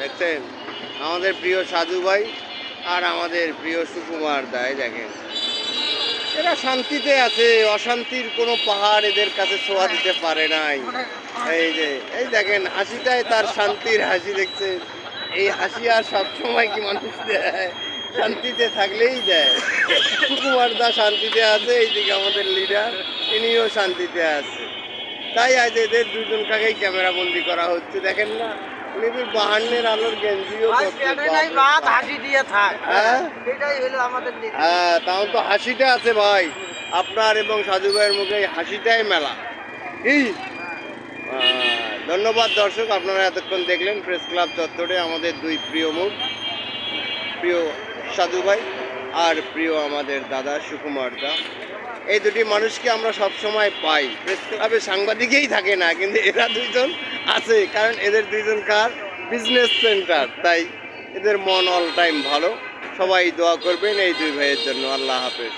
দেখছেন? আমাদের প্রিয় সাধু ভাই আর আমাদের প্রিয় সুকুমার দায় দেখেন। এরা শান্তিতে আছে, অশান্তির কোনো পাহাড় এদের কাছে ছোঁয়া দিতে পারে নাই। এই যে, এই দেখেন, হাসিটাই তার শান্তির হাসি, দেখছেন? এই হাসি আর সবসময় কি মানুষ দেয়? শান্তিতে থাকলেই দেয়। সুকুমার দা শান্তিতে আছে, এইদিকে আমাদের লিডার, ইনিও শান্তিতে আছে। তাই আজ এদের দুজন কাকেই ক্যামেরা বন্দি করা হচ্ছে, দেখেন না? উনি বাহান্নের আলোর গেঞ্জিও। হাসি দিয়ে থাক। হ্যাঁ? এটাই হলো আমাদের হ্যাঁ তাও তো হাসিটা আছে ভাই। আপনার এবং সাধু ভাইয়ের মুখে হাসিটাই মেলা। কি? ধন্যবাদ দর্শক আপনারা এতক্ষণ দেখলেন প্রেস ক্লাব চত্বরে আমাদের দুই প্রিয় মুখ প্রিয় সাধু ভাই। আর প্রিয় আমাদের দাদা সুকুমার দা, এই দুটি মানুষকে আমরা সব সময় পাই। প্রেস সাংবাদিকেই থাকে না, কিন্তু এরা দুইজন আছে, কারণ এদের দুইজনকার বিজনেস সেন্টার তাই এদের মন অল টাইম ভালো। সবাই দোয়া করবেন এই দুই ভাইয়ের জন্য। আল্লাহ হাফেজ।